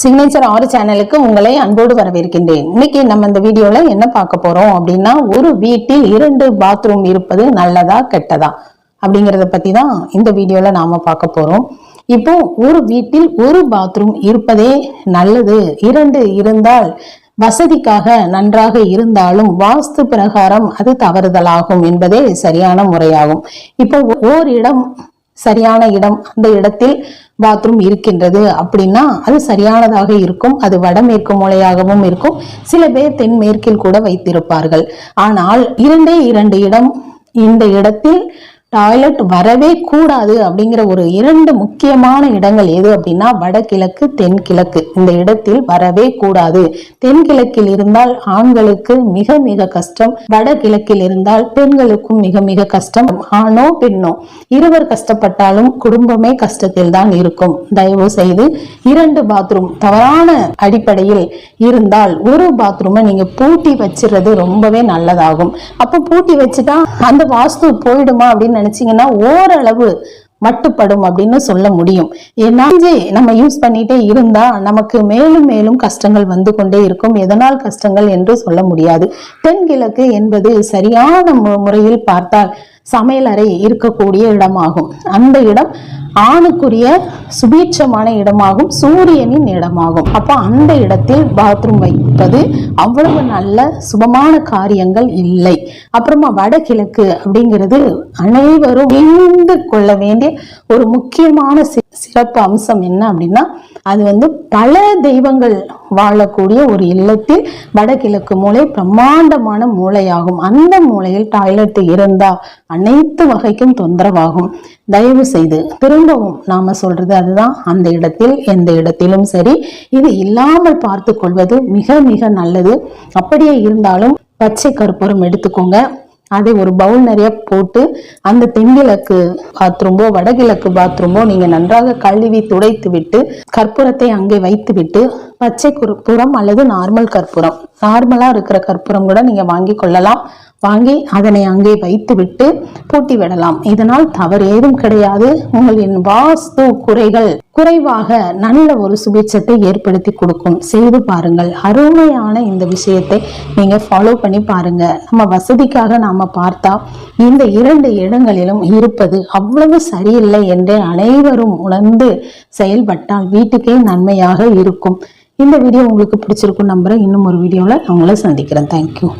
Signature ஆறு சேனலுக்கு உங்களை அன்போடு வரவேற்கின்றேன். இன்னைக்கு நம்ம இந்த வீடியோல என்ன பார்க்க போறோம் அப்படின்னா ஒரு வீட்டில் இரண்டு பாத்ரூம் இருப்பது நல்லதா கெட்டதா? அப்படிங்கறத பத்தி தான் இந்த வீடியோல நாம பார்க்க போறோம். இப்போ ஒரு வீட்டில் ஒரு பாத்ரூம் இருப்பதே நல்லது. இரண்டு இருந்தால் வசதிக்காக நன்றாக இருந்தாலும் வாஸ்து பிரகாரம் அது தவறுதலாகும் என்பதே சரியான முறையாகும். இப்போ ஓர் இடம் சரியான இடம் அந்த இடத்தில் பாத்ரூம் இருக்கின்றது அப்படின்னா அது சரியானதாக இருக்கும் அது வடமேற்கு மூலையாகவும் இருக்கும். சில பேர் தென்மேற்கில் கூட வைத்திருப்பார்கள். ஆனால் இரண்டே இரண்டு இடம் இந்த இடத்தில் டாய்லெட் வரவே கூடாது அப்படிங்கிற ஒரு இரண்டு முக்கியமான இடங்கள் எது அப்படின்னா வடகிழக்கு தென்கிழக்கு. இந்த இடத்தில் வரவே கூடாது. தென்கிழக்கில் இருந்தால் ஆண்களுக்கு மிக மிக கஷ்டம் வடகிழக்கில் இருந்தால் பெண்களுக்கும் மிக மிக கஷ்டம் ஆணோ பெண்ணோ. இருவர் கஷ்டப்பட்டாலும் குடும்பமே கஷ்டத்தில் தான் இருக்கும். தயவு செய்து இரண்டு பாத்ரூம் தவறான அடிப்படையில் இருந்தால் ஒரு பாத்ரூமை நீங்க பூட்டி வச்சிடுறது ரொம்பவே நல்லதாகும். அப்போ பூட்டி வச்சுட்டா அந்த வாஸ்து போயிடுமா அப்படின்னு நினைச்சீங்கன்னா ஓரளவு மட்டுப்படும் அப்படின்னு சொல்ல முடியும். ஏன்னா நம்ம யூஸ் பண்ணிட்டே இருந்தா நமக்கு மேலும் மேலும் கஷ்டங்கள் வந்து கொண்டே இருக்கும். எதனால் கஷ்டங்கள் என்று சொல்ல முடியாது. தென்கிழக்கு என்பது சரியான முறையில் பார்த்தால் சமையலறை இருக்கக்கூடிய இடமாகும். அந்த இடம் ஆணுக்குரிய சுபீட்சமான இடமாகும் சூரியனின் இடமாகும். அப்போ அந்த இடத்தில் பாத்ரூம் வைப்பது அவ்வளவு நல்ல சுபமான காரியங்கள் இல்லை. அப்புறமா வடகிழக்கு அப்படிங்கிறது அனைவரும் இணைந்து கொள்ள வேண்டிய ஒரு முக்கியமான சிறப்பு அம்சம் என்ன அப்படின்னா அது வந்து பல தெய்வங்கள் வாழக்கூடிய ஒரு இல்லத்தில் வடகிழக்கு மூலை பிரம்மாண்டமான மூலையாகும் அந்த மூலையில் டாய்லெட் இருந்தா அனைத்து வகைக்கும் தொந்தரவாகும். தயவு செய்து திரும்பவும் நாம சொல்றது அதுதான். அந்த இடத்தில் எந்த இடத்திலும் சரி இது இல்லாமல் பார்த்து கொள்வது மிக மிக நல்லது. அப்படியே இருந்தாலும் பச்சை கற்பூரம் எடுத்துக்கோங்க. அதை ஒரு பவுல் நிறைய போட்டு அந்த தென்கிழக்கு பாத்ரூம்போ வடகிழக்கு பாத்ரூம்போ நீங்க நன்றாக கழுவி துடைத்து விட்டு கற்பூரத்தை அங்கே வைத்து விட்டு பச்சை கற்பூரம் அல்லது நார்மல் கற்பூரம். நார்மலா இருக்கிற கற்பூரம் கூட நீங்க வாங்கி கொள்ளலாம். வாங்கி அதனை அங்கே வைத்து விட்டு பூட்டி விடலாம். இதனால் தவறு ஏதும் கிடையாது. உங்களின் வாஸ்து குறைகள் குறைவாக நல்ல ஒரு சுபிச்சத்தை ஏற்படுத்தி கொடுக்கும். செய்து பாருங்கள். அருமையான இந்த விஷயத்தை நீங்க ஃபாலோ பண்ணி பாருங்க. நம்ம வசதிக்காக நாம பார்த்தா இந்த இரண்டு இடங்களிலும் இருப்பது அவ்வளவு சரியில்லை என்று அனைவரும் உணர்ந்து செயல்பட்டால் வீட்டுக்கே நன்மையாக இருக்கும். இந்த வீடியோ உங்களுக்கு பிடிச்சிருக்கும் நம்புகிறேன் இன்னும் ஒரு வீடியோவில் நான் உங்களை சந்திக்கிறேன். தேங்க்யூ